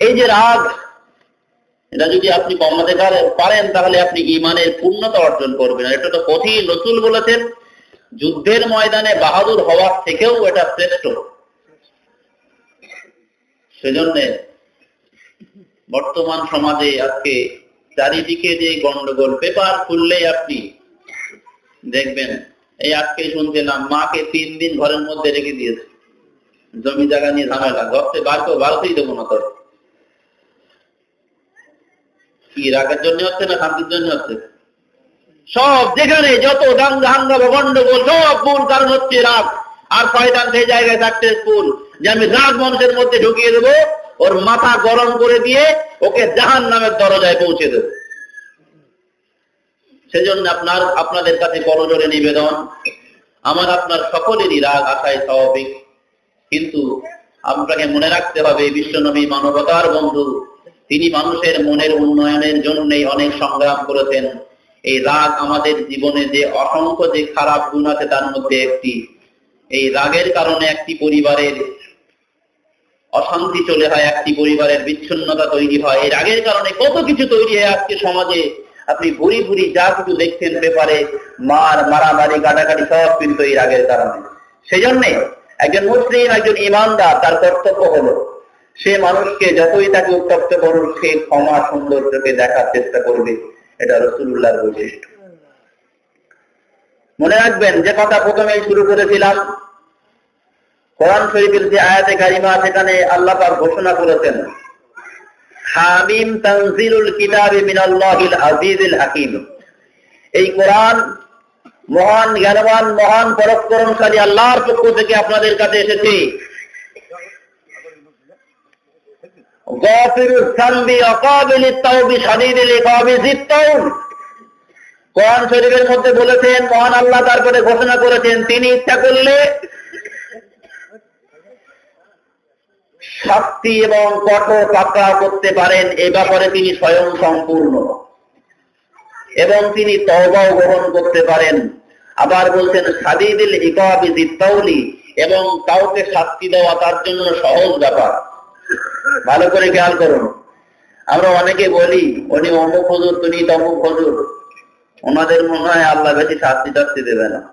এই যে রাগ, এটা যদি আপনি কমাতে পারেন তাহলে আপনি ইমানের পূর্ণতা অর্জন করবেন। এটা তো কঠিন, রসুল বলেছেন, যুদ্ধের ময়দানে বাহাদুর হওয়ার থেকেও এটা শ্রেষ্ঠ। সেজন্য বর্তমান সমাজে আজকে চারিদিকে যে গন্ডগোল, পেপার খুললেই আপনি দেখবেন, এই আজকে শুনছিলাম, মাকে তিন দিন ঘরের মধ্যে রেখে দিয়েছে। জমি জায়গা নিয়ে ঝামেলা বার করে বাড়তেই দেবো না তোর। কি, রাগের জন্য হচ্ছে না শান্তির জন্য হচ্ছে? সব যেখানে যত দাঙ্গা হাঙ্গামা, গন্ডগোল, সব মূল কারণ হচ্ছে রাগ। আর শয়তান সেই জায়গায় সাকসেসফুল যে আমি রাগ মানুষের মধ্যে ঢুকিয়ে দেবো, ওর মাথা গরম করে দিয়ে ওকে জাহান নামের দরজায় পৌঁছে দেবো। সেজন্য আপনার, আপনাদের কাছে করজোরে নিবেদন, আমার আপনার সকলেরই রাগ, আশায় স্বাভাবিক। কিন্তু আপনাকে মনে রাখতে হবে বিশ্বনবী মানবতার বন্ধু। তিনি মানুষের মনের উন্নয়নের জন্যই অনেক সংগ্রাম করেছেন। এই রাগ আমাদের জীবনে যে অসংখ্য যে খারাপ গুণ আছে তার মধ্যে একটি। এই রাগের কারণে একটি পরিবারের অশান্তি চলে হয় একটি পরিবারের বিচ্ছিন্নতা তৈরি হয়। এই রাগের কারণে কত কিছু তৈরি হয় আজকে সমাজে। আপনি ভুরি ভুরি যা কিছু দেখছেন পেপারে, মার, মারামারি, কাটাকাটি সব কিন্তু এই রাগের কারণে। সেই জন্যে একজন মুসলিম, একজন ইমানদার, তার কর্তব্য হলো সে মানুষকে যতই তাকে উত্তপ্ত করুক, সে ক্ষমা সৌন্দর্যকে দেখার চেষ্টা করবে। এটা রসুল্লাহর বৈশিষ্ট্য। মনে রাখবেন, যে কথা প্রথমেই শুরু করেছিলাম, কোরআন শরীফের যে আয়াতে কারিমা, সেখানে আল্লাহ পাক ঘোষণা করেছেন, হামিম তানজিলুল কিতাবি মিনাল্লাহিল আজিজিল হাকিম। এই কোরআন মহান, জ্ঞানবান, মহান পরস্পরণশালী আল্লাহর পক্ষ থেকে আপনাদের কাছে এসেছে। শরীফের মধ্যে বলেছেন, মহান আল্লাহ তারপরে ঘোষণা করেছেন, তিনি ইচ্ছা করলে শাস্তি এবং কঠোর পাকড়াও করতে পারেন, এ ব্যাপারে তিনি স্বয়ং সম্পূর্ণ। এবং তিনি তওবাও গ্রহণ করতে পারেন। আবার বলছেন সাদিদিল ইকাবি এবং কাউকে শাস্তি দেওয়া তার জন্য সহজ ব্যাপার। ভালো করে খেয়াল করুন আমরা অনেকে বলি উনি অমুক হজুর, তুমি তমুক হজুর। ওনাদের মনে হয় আল্লাহ বেশি শাস্তি টাস্তি দেবে না।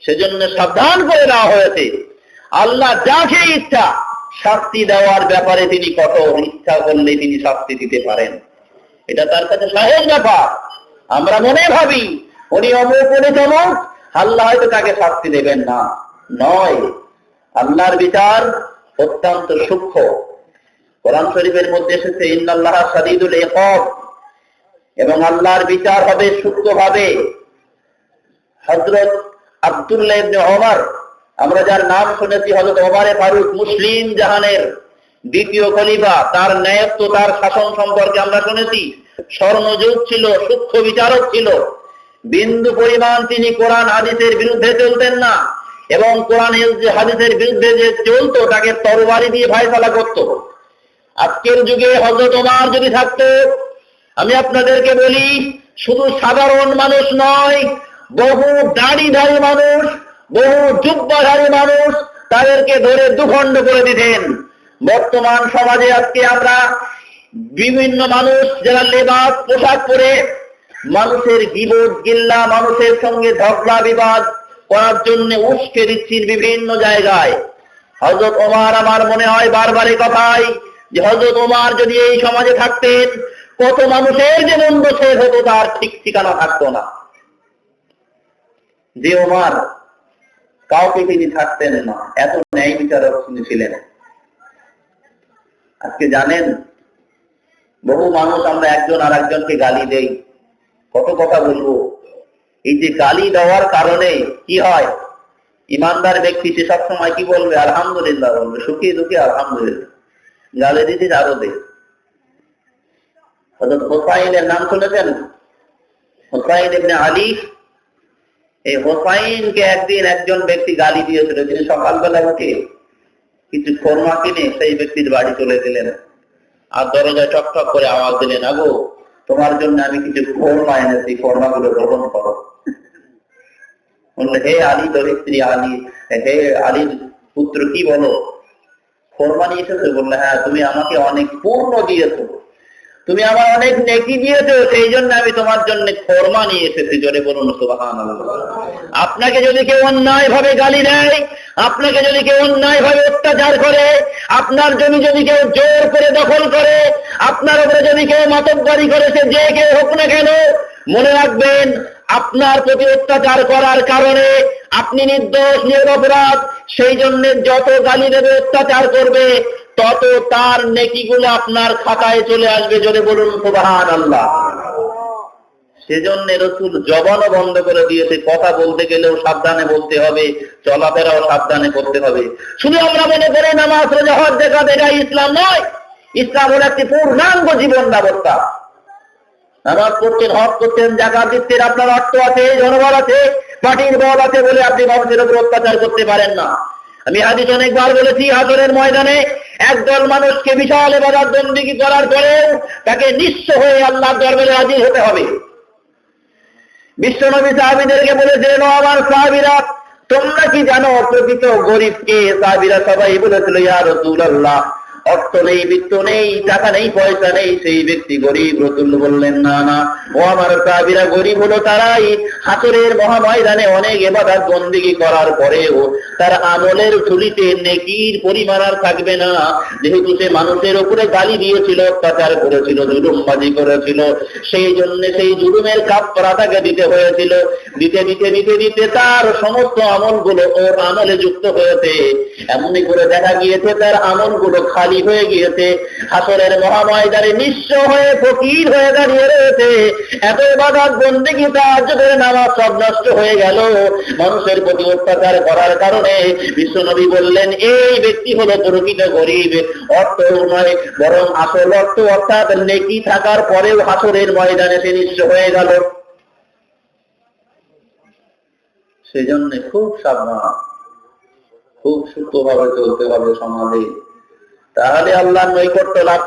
সেজন্য সাবধান করে দেওয়া হয়েছে। আল্লাহ যাকে ইচ্ছা, শাস্তি দেওয়ার ব্যাপারে তিনি কঠোর ইচ্ছা করলে তিনি শাস্তি দিতে পারেন। এটা তার কাছে সহজ ব্যাপার। আমরা মনে ভাবি উনি অমুক উনি তমুক। আল্লাহ হয়তো তাকে শাস্তি দেবেন না। নয়, আল্লাহর বিচার অত্যন্ত সূক্ষ্ম। কোরআন শরীফের মধ্যে এসেছে এবং আল্লাহর বিচার হবে সূক্ষ্ম ভাবে হযরত আব্দুল্লাহ ইবনে ওমর, আমরা যার নাম শুনেছি হযরত ওমরে ফারুক, মুসলিম জাহানের দ্বিতীয় খলিফা। তার ন্যায়ত্ব, তার শাসন সম্পর্কে আমরা শুনেছি। স্বর্ণযুগ ছিল, সূক্ষ্ম বিচারক ছিল। বিন্দু পরিমাণ তিনি কোরআন হাদিসের বিরুদ্ধে চলতেন না। এবং কোরআন হাদিসের বিরুদ্ধে যে চলতো, তাকে তরবারি দিয়ে ফায়সালা করত। আজকের যুগে হজরত ওমার যদি থাকতো, আমি আপনাদেরকে বলি, শুধু সাধারণ মানুষ নয়, বহু দাড়িধারী মানুষ, বহু জুব্বাধারী মানুষ তাদেরকে ধরে দুখণ্ড করে দিতেন। বর্তমান সমাজে আজকে আমরা বিভিন্ন মানুষ যারা লেবাস, পোশাক পরে মানুষের গিবোধ গিল্লা, মানুষের সঙ্গে ঝগড়া, বিবাদ করার জন্য উস্কে দিচ্ছেন বিভিন্ন জায়গায়। হজরত ওমার আমার মনে হয় বারবার এই কথাই যে হজরত ওমার যদি এই সমাজে থাকতেন, কত মানুষের যে মন্দ শেষ হতো তার ঠিক ঠিকানা থাকতো না। যে ওমার, কাউকে তিনি থাকতেন না। এত ন্যায় বিচারক তিনি ছিলেন। আজকে জানেন, বহু মানুষ আমরা একজন আর একজনকে গালি দেই। কত কথা বলব। এই যে গালি দেওয়ার কারণে কি হয়? ইমানদার ব্যক্তি সে সবসময় কি বলবে? আলহামদুলিল্লাহ বলবে। সুখী দুঃখী আলহামদুলিল্লাহ। গালি দিতে আরও দে হজরত নাম শুনেছেন? হোসাইন ইবনে আলী। এই হোসাইনকে একদিন একজন ব্যক্তি গালি দিয়েছিল তিনি সকালবেলা উঠে কিছু খোরমা কিনে সেই ব্যক্তির বাড়ি চলে দিলেন আর দরজায় টক টক করে আওয়াজ দিলেন, আগো, তোমার জন্য আমি কিছু খোরমা এনেছি খোরমা গুলো গ্রহণ করো। হে আলী দরিদ্রী আলী, হে আলীর পুত্র কি বলো? নিয়ে এসেছ বললে হ্যাঁ তুমি আমাকে অনেক পূর্ণ দিয়েছ। তুমি আমার অনেক নেকি দিয়েছ, সেই জন্য আমি তোমার জন্য খোরমা নিয়ে এসেছি। জোরে বলুন সুবাহান আপনাকে যদি কেউ অন্যায় ভাবে গালি দেয়, আপনাকে যদি কেউ অন্যায় ভাবে অত্যাচার করে, আপনার জমি যদি কেউ জোর করে দখল করে, আপনার উপরে যদি কেউ মাতব্বারি করেছে যে কেউ হোক না কেন, মনে রাখবেন, আপনার প্রতি অত্যাচার করার কারণে আপনি নির্দোষ নিরপরাধ সেই জন্য যত গালি দেবে অত্যাচার করবে, তত তার নেকিগুলো আপনার খাতায় চলে আসবে। জোরে বলুন সুবাহান আল্লাহ সেজন্য রসুল জবানও বন্ধ করে দিয়েছে। কথা বলতে গেলেও সাবধানে বলতে হবে, চলাফেরাও সাবধানে করতে হবে। শুধু আমরা মনে করি নামাজ, রোজা, হজ দেখা দেখা ইসলাম নয়। ইসলাম হলো একটি পূর্ণাঙ্গ জীবন ব্যবস্থা। নামাজ পড়ছেন, হজ করছেন জাকাত দিচ্ছেন, আপনার অর্থ আছে, জনবল আছে। মাটির বল আছে বলে আপনি মানুষের উপর অত্যাচার করতে পারেন না। আমি হাদিস অনেকবার বলেছি, হাজরের ময়দানে একদল মানুষকে বিশাল এবার বন্দিগি করার পরেও তাকে নিঃস্ব হয়ে আল্লাহ দরবারে হাজির হতে হবে। বিশ্বনবী সাহাবিদেরকে বলেছিলেন আমার সাহাবিরা, তোমরা কি জানো প্রকৃত গরিবকে সাহাবিরা সবাই বলেছিল, ইয়া রাসূলুল্লাহ অর্থ নেই, বৃত্ত নেই, টাকা নেই, পয়সা নেই। সেই ব্যক্তি গরিব। রসুল বললেন, না না। ও আমার সাহাবিরা গরিব হলো তারাই। হাসরের মহাময়দানে অনেক এবাদাত বন্দিগি করার পরেও তার আমলের ঝুলিতে নেকির পরিমাণ আর থাকবে না। যেহেতু সে মানুষের উপরে গালি দিয়েছিল, অত্যাচার করেছিল, জুলুমবাজি করেছিল, সেই জন্য সেই জুলুমের কাপড়া তাকে দিতে হয়েছিল। দিতে দিতে দিতে দিতে তার সমস্ত আমলগুলো ওর আমলে যুক্ত হয়েছে। এমনি করে দেখা গিয়েছে, তার আমলগুলো খালি হয়ে গিয়েছে। হাসরের মহাময়দারে নিঃস্ব হয়ে ফকির হয়ে দাঁড়িয়ে রয়েছে। এত বাধার বন্দিগি তাজ্জুদের নামাজ সব নষ্ট হয়ে গেল। মানুষের প্রতি অত্যাচার করার কারণে বিশ্বনবী বললেন, এই ব্যক্তি হলো প্রকৃত গরিব। অর্থ নয়, বরং আসল অর্থ অর্থাৎ নেকি থাকার পরেও হাসরের ময়দানে সে নিঃস্ব হয়ে গেল। সেই জন্য খুব সাবধান। খুব সূক্ষ্মভাবে চলতে হবে সমাজে। তাহলে আল্লাহ নৈকট্য লাভ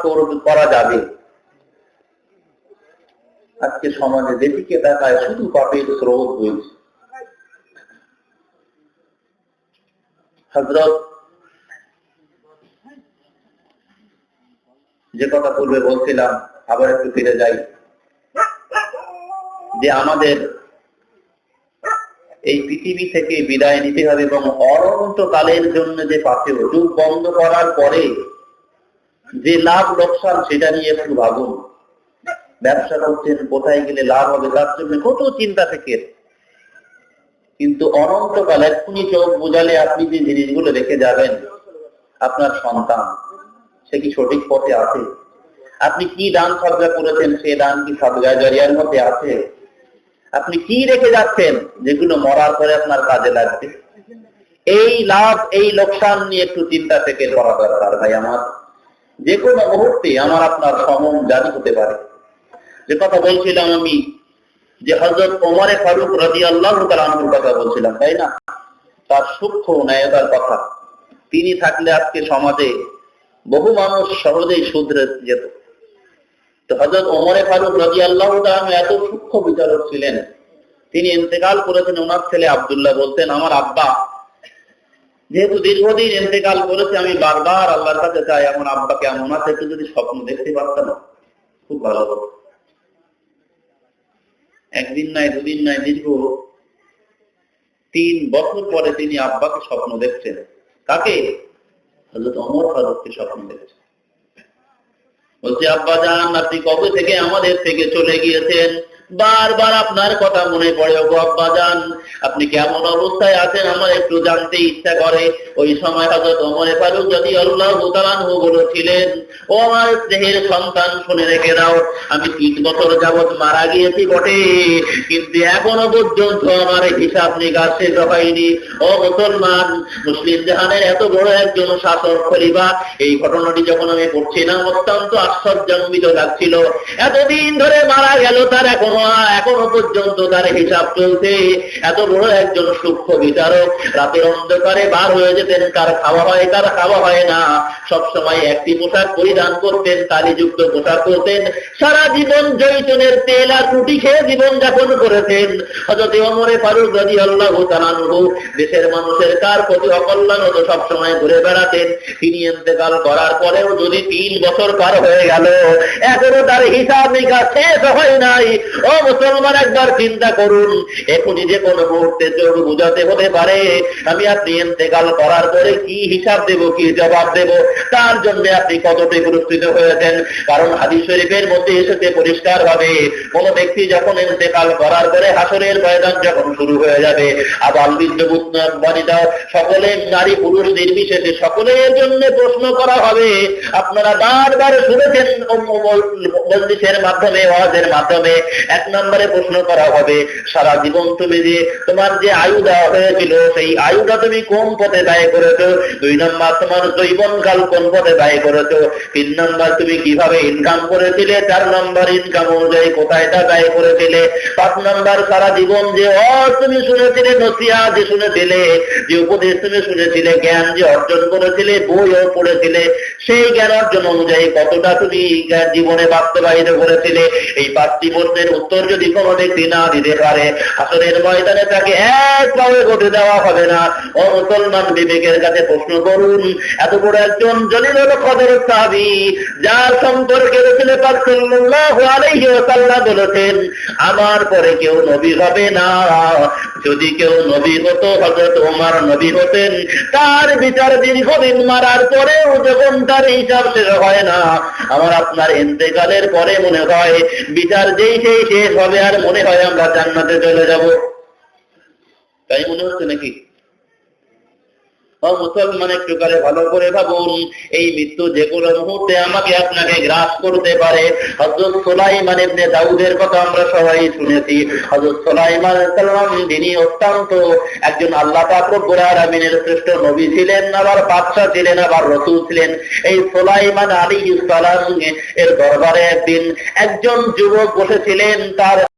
করা যাবে। আজকে সমাজে যেদিকে তাকায় শুধু পাপের স্রোত বইছে হজরত যে কথা পূর্বে বলছিলাম, আবার একটু ফিরে যাই। যে আমাদের এই পৃথিবী থেকে বিদায় নিতে হবে এবং অনন্তকালের জন্য যে পাশে যুগ বন্ধ করার পরে যে লাভ লোকসান, সেটা নিয়ে একটু ভাবুন। ব্যবসা করছেন, কোথায় গেলে লাভ হবে, তার জন্য কত চিন্তা থেকে। কিন্তু অনন্তকাল এক্ষুনি চোখ বোঝালে আপনি যে জিনিসগুলো রেখে যাবেন, আপনার সন্তান, সে কি সঠিক পথে আছে? আপনি কি দান সজ্জা করেছেন, সে দান কি সজ্জা জরিয়ার মধ্যে আছে? আপনি কি রেখে যাচ্ছেন, যেগুলো মরার পরে আপনার কাজে লাগবে? এই লাভ, এই লোকসান নিয়ে একটু চিন্তা থেকে করা দরকার ভাই আমার। যে কোনো মুহূর্তে আমার আপনার সমন জারি হতে পারে। যে কথা বলছিলাম আমি, যে হজরত ওমরে ফারুক রাজি আল্লাহ তালুর কথা বলছিলাম, তাই না? তার সূক্ষ্ম ন্যায়তার কথা। তিনি থাকলে আজকে সমাজে বহু মানুষ সহজেই শুধরে যেত। তো হজরত ওমরে ফারুক রাজি আল্লাহ এত সূক্ষ্ম বিচারক ছিলেন। তিনি ইন্তেকাল করেছেন ওনার ছেলে আবদুল্লাহ বলতেন, আমার আব্বা যেহেতু দীর্ঘদিন ইন্তেকাল করেছে, আমি বারবার আল্লাহর কাছে চাই আমার আব্বাকে এমন আছে একটু যদি স্বপ্ন দেখতে পারতাম, খুব ভালো হতো। একদিন নাই, দুদিন নাই, দীর্ঘ তিন বছর পরে তিনি আব্বাকে স্বপ্ন দেখছেন। কাকে? অমর ফারুককে স্বপ্ন দেখছেন। বলছে, আব্বা যান, আপনি কবে থেকে আমাদের থেকে চলে গিয়েছেন? বারবার আপনার কথা মনে পড়ে, ওগো আব্বা যান আপনি কেমন অবস্থায় আছেন? আমার একটু জানতে ইচ্ছা করে। ওই সময় হজরত ওমরে ফারুক যদি আল্লাহ তাআলাহু বলেছিলেন, ও আমার স্নেহের সন্তান, শুনে রেখে দাও, আমি তিন বছর যাবৎ মারা গিয়েছি বটে, কিন্তু এখনও পর্যন্ত আমার হিসাব নিকাশ শেষ হয়নি। ও মুসলমান, মুসলিম জাহানের এত বড় একজন শাসক খলিফা, এই ঘটনাটি যখন আমি পড়ছিলাম, অত্যন্ত আশ্চর্যান্বিত লাগছিল। এতদিন ধরে মারা গেল তার এখনও এখনও পর্যন্ত তার হিসাব চলছে। এত বড় একজন সূক্ষ্ম বিচারক। রাতের অন্ধকারে বার হয়ে যেতেন, কার খাওয়া হয়, কার খাওয়া হয় না। সব সময় একটি পোশাক পরিধান করতেন, তালিযুক্ত পোশাক করতেন সারা জীবন জৈতনের তেল আর রুটি খেয়ে জীবন যাপন করেছেন। হজরত অমরে ফারুক রাজি আল্লাহ তালানহু দেশের মানুষের কার প্রতি অকল্যাণ হতো সবসময় ঘুরে বেড়াতেন। তিনি এতেকাল করার পরেও যদি তিন বছর পার হয়ে গেল, এখনও তার হিসাব নিকাশ শেষ হয় নাই। মুসলমান, একবার চিন্তা করুন। এখনই যে কোনো মুহূর্তে চোখ বুঝাতে হতে পারে। আমি আপনি এতেকাল করার পরে কি হিসাব দেব, কি জবাব দেব? তার জন্য আপনি কতটি পুরস্কৃত হয়েছেন? কারণ হাদিস শরীফের মধ্যে এসেছে পরিষ্কার ভাবে কোন ব্যক্তি যখন ইন্তেকাল করার পরে হাসরের ময়দান যখন শুরু হয়ে যাবে, আবার বৃদ্ধ বনিতা সকলে নারী পুরুষ নির্বিশেষে সকলের জন্য প্রশ্ন করা হবে। আপনারা বারবার শুনেছেন মন্দিরের মাধ্যমে, ওয়াজের মাধ্যমে এক নম্বরে প্রশ্ন করা হবে, সারা জীবন তুমি যে তোমার যে আয়ু দেওয়া হয়েছিল, সেই আয়ুটা তুমি কোন পথে ব্যয় করেছ? দুই নম্বর, তোমার জৈবনকাল কোন পথে ব্যয় করেছ? তিন নম্বর, তুমি কীভাবে ইনকাম করেছিলে? চার নম্বর ইনকাম অনুযায়ী কোথায় তা ব্যয় করেছিলে? পাঁচ নম্বর, সারা জীবন যে অ তুমি শুনেছিলে নসিয়া যে শুনেছিলে, যে উপদেশ তুমি শুনেছিলে, জ্ঞান যে অর্জন করেছিলে, বইও পড়েছিলে, সেই জ্ঞান অর্জন অনুযায়ী কতটা তুমি জীবনে বাস্তবায়িত করেছিলে? এই পাঁচটি প্রশ্নের উত্তর যদি কোনো ব্যক্তি না দিতে পারে আসলের ময়দানে তাকে একভাবে ঘটে দেওয়া হবে না। ও মুসলমান বিবেকের কাছে প্রশ্ন করুন, এত বড় একজন জলিল কদর সাহাবি, যার সম্পর্কে রসুল পাক সাল্লাল্লাহু বলেছেন, আমার পরে কেউ নবী হবে না। যদি কেউ নবী হতো, হযরত ওমর নবী হতেন, তার বিচার দীর্ঘদিন মারার পরেও যখন তার হিসাব শেষ হয় না, আমার আপনার ইন্তেকালের পরে মনে হয় বিচার যেই সেই শেষ হবে আর মনে হয় আমরা জান্নাতে চলে যাব। তাই মনে হচ্ছে নাকি? মুসলমান একটু করে ভালো করে ভাবুন, এই মৃত্যু যে কোনো মুহূর্তে আমাকে আপনাকে গ্রাস করতে পারে। হজরত সোলাইমান ইবনে দাউদের কথা আমরা সবাই শুনেছি। হজরত সোলাইমান সাল্লাম তিনি অত্যন্ত একজন আল্লাহ পাক রব্বুল শ্রেষ্ঠ নবী ছিলেন আবার বাদশাহ ছিলেন আবার রসুল ছিলেন। এই সোলাইমান আলাইহিস সালাম এর দরবারে একদিন একজন যুবক বসেছিলেন, তার